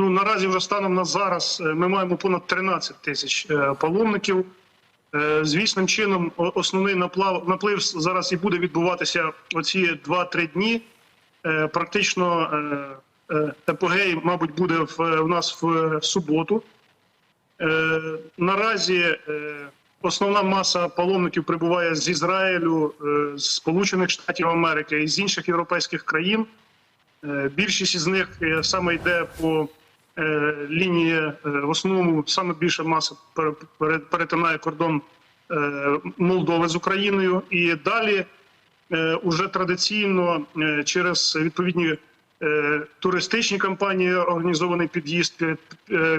Ну наразі вже станом на зараз е, ми маємо понад 13 тисяч е, паломників. Е, Звісним чином, основний наплав наплив зараз і буде відбуватися оці 2-3 дні. Практично епогей, мабуть, буде в, в нас в суботу. Наразі основна маса паломників прибуває з Ізраїлю, з Сполучених Штатів Америки і з інших європейських країн. Більшість із них саме йде по лінії е, в основному саме більша маса пере- пере- перетинає кордон е, Молдови з Україною, і далі е, уже традиційно е, через відповідні е, туристичні компанії організований під'їзд е,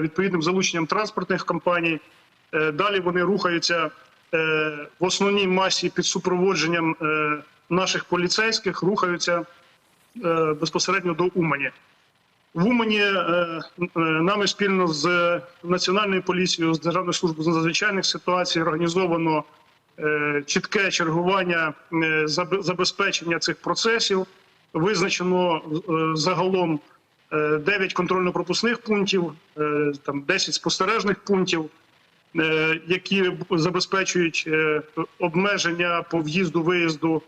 відповідним залученням транспортних компаній. Е, Далі вони рухаються е, в основній масі під супроводженням е, наших поліцейських, рухаються е, безпосередньо до Умані. В Умані е, е, нами спільно з Національною поліцією, з Державною службою з надзвичайних ситуацій організовано е, чітке чергування забезпечення цих процесів. Визначено загалом е, 9 контрольно-пропускних пунктів, там 10 спостережних пунктів, які забезпечують обмеження по в'їзду виїзду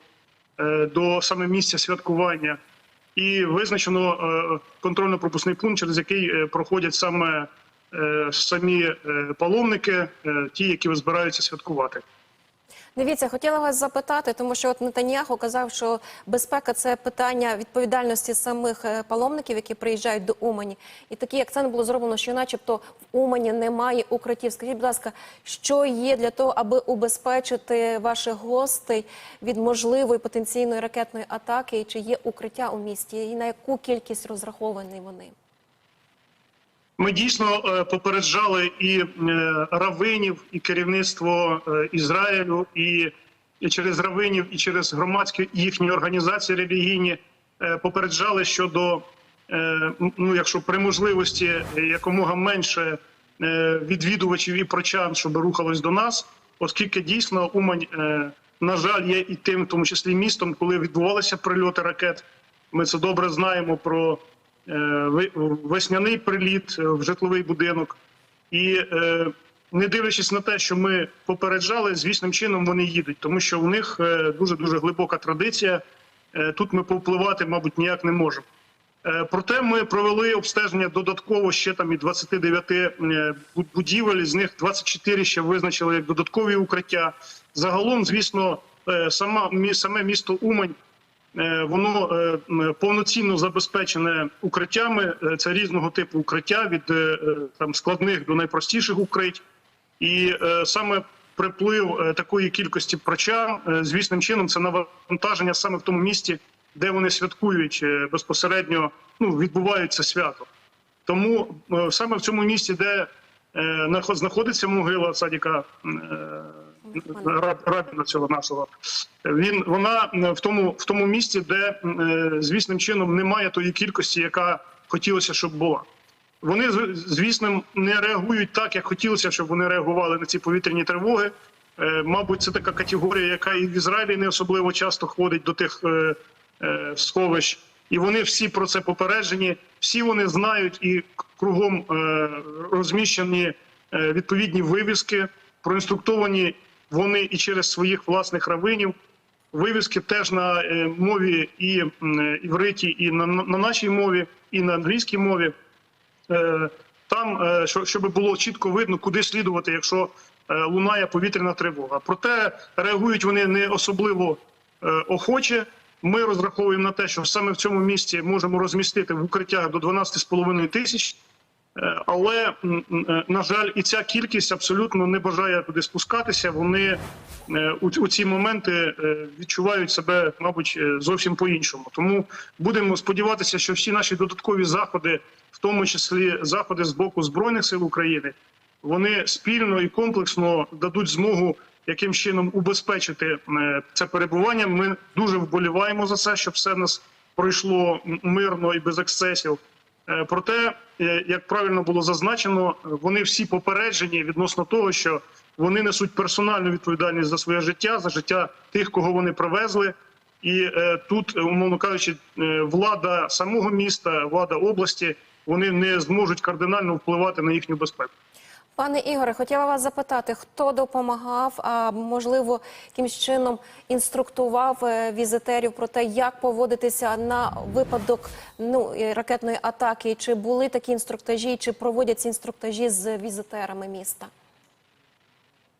до саме місця святкування. І визначено е, контрольно-пропускний пункт, через який е, проходять саме е, самі паломники, ті, які збираються святкувати. Дивіться, хотіла вас запитати, тому що от Нетаньяху казав, що безпека це питання відповідальності самих е, паломників, які приїжджають до Умані. І такий акцент було зроблено, що, начебто, в Умані немає укриттів. Скажіть, будь ласка, що є для того, аби убезпечити ваших гостей від можливої потенційної ракетної атаки? І чи є укриття у місті? І на яку кількість розраховані вони? Ми дійсно е, попереджали і е, равинів, і керівництво е, Ізраїлю, і, через равинів, і через громадські їхні організації релігійні попереджали щодо ну, якщо при можливості якомога менше відвідувачів і прочан, щоб рухалось до нас, оскільки дійсно Умань, на жаль, є і тим, в тому числі містом, коли відбувалися прильоти ракет. Ми це добре знаємо про весняний приліт е, в житловий будинок. І е, не дивлячись на те, що ми попереджали, звісним чином вони їдуть, тому що у них дуже дуже глибока традиція. Е, Тут ми повпливати, мабуть, ніяк не можемо. Е, Проте ми провели обстеження додатково ще там і 29 е, будівель, з них 24 ще визначили як додаткові укриття. Загалом, звісно, е, саме місто Умань Е, Воно е, повноцінно забезпечене укриттями. Е, Це різного типу укриття від е, е, там складних до найпростіших укритть. І е, саме приплив е, такої кількості прочан, е, звісним чином, це навантаження саме в тому місті, де вони святкують е, безпосередньо, ну відбувається свято. Тому е, саме в цьому місті, де е, нахо- знаходиться могила садіка е, рабіна цього нашого, він вона в тому в тому місці, де е, звісним чином немає тої кількості, яка хотілося, щоб була. Вони звісно не реагують так, як хотілося, щоб вони реагували на ці повітряні тривоги. Е, Мабуть, це така категорія, яка і в Ізраїлі не особливо часто ходить до тих е, сховищ, і вони всі про це попереджені. Всі вони знають і кругом розміщені відповідні вивіски, проінструктовані вони і через своїх власних равинів. Вивіски теж на е, мові і е, івриті, і на, на нашій мові, і на англійській мові. Е, Там, що- щоб було чітко видно, куди слідувати, якщо лунає повітряна тривога. Проте реагують вони не особливо охоче. Ми розраховуємо на те, що саме в цьому місці можемо розмістити в укриттях до 12,5 тисяч. Е, Але е, на жаль, і ця кількість абсолютно не бажає туди спускатися. Вони е, у, ці моменти відчувають себе, мабуть, зовсім по-іншому. Тому будемо сподіватися, що всі наші додаткові заходи, в тому числі заходи з боку збройних сил України, вони спільно і комплексно дадуть змогу яким чином убезпечити це перебування. Ми дуже вболіваємо за це, щоб все в нас пройшло мирно і без ексцесів. Е, Проте, е, як правильно було зазначено, е, вони всі попереджені відносно того, що вони несуть персональну відповідальність за своє життя, за життя тих, кого вони привезли. І тут, умовно кажучи, влада самого міста, влада області вони не зможуть кардинально впливати на їхню безпеку. Пане Ігоре, хотіла вас запитати, хто допомагав, а можливо, якимсь чином інструктував е, візитерів про те, як поводитися на випадок ну, ракетної атаки? Чи були такі інструктажі, чи проводяться інструктажі з візитерами міста?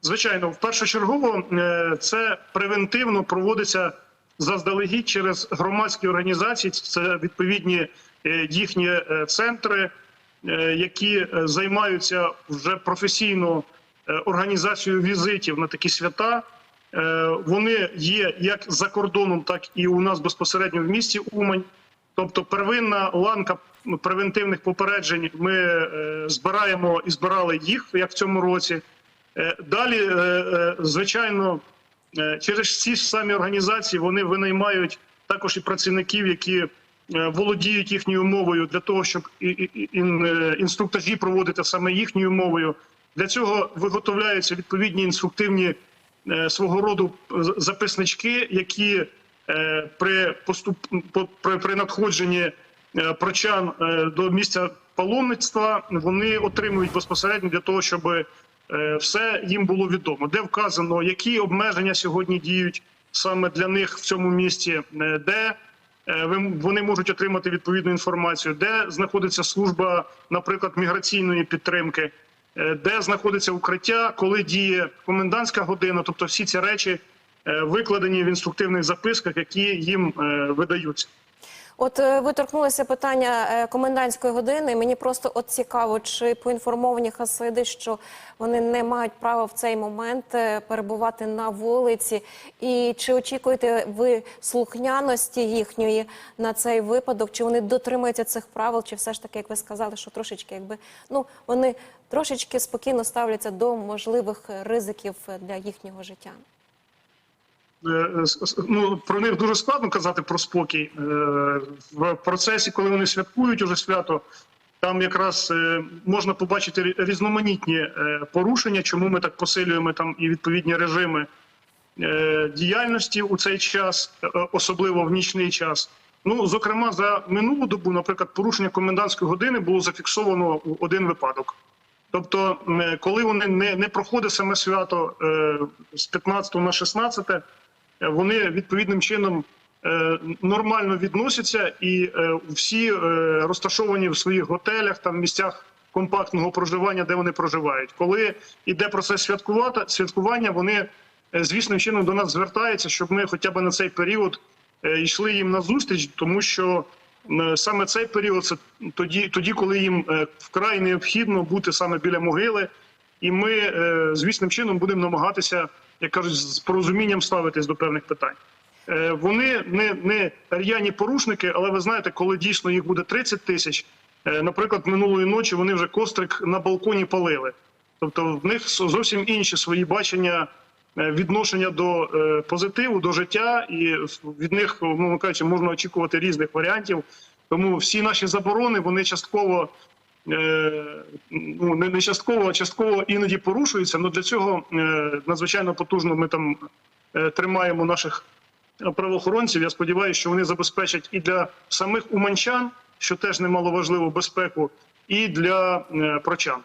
Звичайно, в першочергово е, це превентивно проводиться заздалегідь через громадські організації. Це відповідні е, їхні центри, які е, займаються вже професійно е, організацією візитів на такі свята. Е, Вони є як за кордоном, так і у нас безпосередньо в місті Умань. Тобто, первинна ланка превентивних попереджень. Ми е, збираємо і збирали їх як в цьому році. Е, Далі, е, е, звичайно, е, через ці ж самі організації вони винаймають також і працівників, які е, володіють їхньою мовою для того, щоб е, інструктажі проводити саме їхньою мовою. Для цього виготовляються відповідні інструктивні е, свого роду записнички, які е, при поступ по- при, надходженні е, прочан е, до місця паломництва вони отримують безпосередньо для того, щоб е, все їм було відомо, де вказано, які обмеження сьогодні діють саме для них в цьому місті, е, де е, вони можуть отримати відповідну інформацію, де знаходиться служба, наприклад, міграційної підтримки, е, де знаходиться укриття, коли діє комендантська година, тобто всі ці речі е, викладені в інструктивних записках, які їм е, видаються. От е, ви торкнулися питання е, комендантської години. Мені просто от цікаво, чи поінформовані хасиди, що вони не мають права в цей момент е, перебувати на вулиці, і чи очікуєте ви слухняності їхньої на цей випадок? Чи вони дотримуються цих правил, чи все ж таки, як ви сказали, що трошечки, якби ну вони трошечки спокійно ставляться до можливих ризиків для їхнього життя? Е, с- ну, про них дуже складно казати про спокій. Е, В процесі, коли вони святкують уже свято, там якраз е, можна побачити різноманітні е, порушення, чому ми так посилюємо там і відповідні режими е, діяльності у цей час, е, особливо в нічний час. Ну, зокрема, за минулу добу, наприклад, порушення комендантської години було зафіксовано у один випадок. Тобто, е, коли вони не, не проходить саме свято е, з 15 на 16, е, вони відповідним чином е, нормально відносяться, і е, всі е, розташовані в своїх готелях, там місцях компактного проживання, де вони проживають. Коли йде процес святкувати, святкування, вони е, звісним чином до нас звертаються, щоб ми хоча б на цей період е, йшли їм на зустріч, тому що е, саме цей період це тоді, тоді, коли їм е, вкрай необхідно бути саме біля могили, і ми е, звісним чином будемо намагатися, як кажуть, з порозумінням ставитись до певних питань. Е, Вони не, не р'яні порушники, але ви знаєте, коли дійсно їх буде 30 тисяч, е, наприклад, минулої ночі вони вже кострик на балконі палили. Тобто в них зовсім інші свої бачення е, відношення до позитиву, до життя, і від них, мовно кажучи, можна очікувати різних варіантів. Тому всі наші заборони вони частково ну не частково, а частково іноді порушуються. але для цього е, надзвичайно потужно ми там е, тримаємо наших правоохоронців. Я сподіваюся, що вони забезпечать і для самих уманчан, що теж немаловажливо, безпеку, і для е, прочан.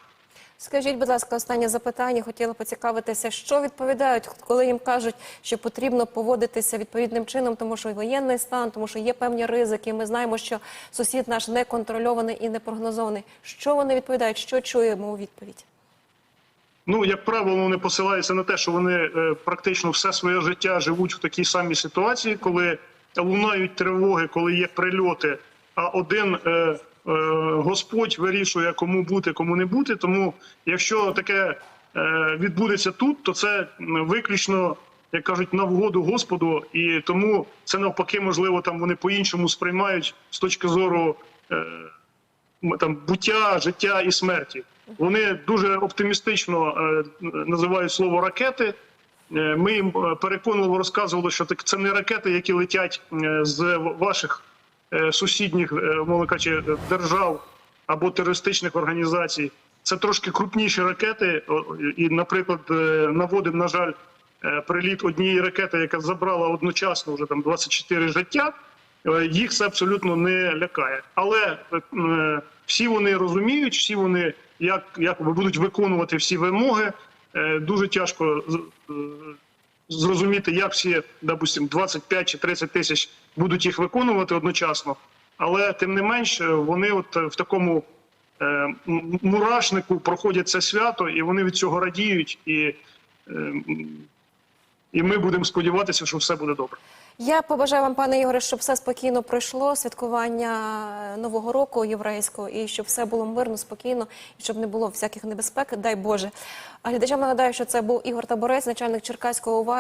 Скажіть, будь ласка, останнє запитання. Хотіла поцікавитися, що відповідають, коли їм кажуть, що потрібно поводитися відповідним чином, тому що воєнний стан, тому що є певні ризики. Ми знаємо, що сусід наш не контрольований і не прогнозований. Що вони відповідають? Що чуємо у відповідь? Ну, як правило, вони посилаються на те, що вони е, практично все своє життя живуть в такій самій ситуації, коли лунають тривоги, коли є прильоти, а один е, Господь вирішує, кому бути, кому не бути. Тому, якщо таке е, відбудеться тут, то це виключно, як кажуть, на вгоду Господу, і тому це навпаки, можливо, там вони по-іншому сприймають з точки зору. Е, там буття, життя і смерті. Вони дуже оптимістично е, називають слово ракети. Е, Ми їм е, переконливо розказували, що так це не ракети, які летять е, з ваших е, сусідніх, е, мовно кажучи, е, держав або терористичних організацій. Це трошки крупніші ракети. І, наприклад, е, наводив, на жаль, е, приліт однієї ракети, яка забрала одночасно вже там 24 життя. Е, Їх це абсолютно не лякає. Але е, всі вони розуміють, всі вони як, як будуть виконувати всі вимоги. Е, Дуже тяжко е, зрозуміти, як всі, допустим, 25 чи 30 тисяч будуть їх виконувати одночасно. Але тим не менш, е, вони от е, в такому е, мурашнику проходять це свято, і вони від цього радіють. І, е, і ми будемо сподіватися, що все буде добре. Я побажаю вам, пане Ігоре, щоб все спокійно пройшло, святкування Нового року єврейського, і щоб все було мирно, спокійно, і щоб не було всяких небезпек, дай Боже. А глядачам нагадаю, що це був Ігор Таборець, начальник Черкаського ОВА.